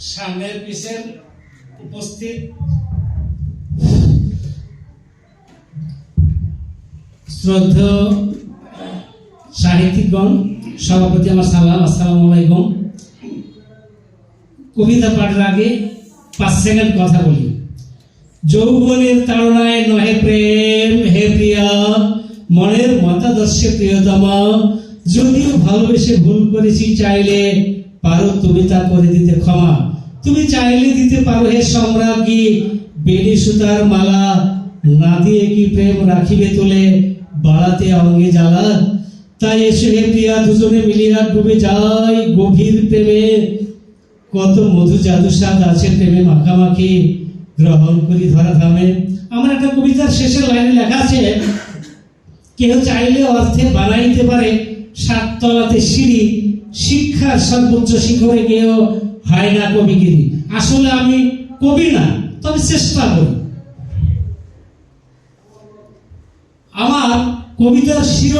সামনের পিছের উপস্থিত শ্রদ্ধেয় সাহিত্যিকগণ, সভাপতি আমার সালাম আসসালামু আলাইকুম। কবিতা পাঠের আগে পাঁচ সেকেন্ড কথা বলি। যৌবনের তাড়নায় নহে প্রেম হে প্রিয়া, মনের মতাদর্শে প্রিয়তমা। যদিও ভালোবেসে ভুল করেছি চাইলে পারো, তুমি তা করে দিতে ক্ষমা। তুমি চাইলে দিতে পারো হে সম্রাজ্ঞী। বেলি সুতার মালা না দিয়ে কি প্রেম রাখিবে তোলে বাড়াতে অঙ্গে জ্বালা? তাই এসে হে প্রিয়া, দুজনে মিলিয়া ডুবে যায় গভীর প্রেমে। কত মধু জাদু স্বাদ আছে প্রেমে মাখামাখি, গ্রহণ করি ধরা ধামে আমার একটা কবিতার শেষের লাইনে লেখা আছে, কেউ চাইলে অর্থে বানাইতে পারে সাততলাতে সিঁড়ি, শিক্ষার সর্বোচ্চ শিখরে গিয়েও হয় না কবিগিরি। আসলে আমি কবি না, তবে চেষ্টা করি। আমার কবিতার শিরো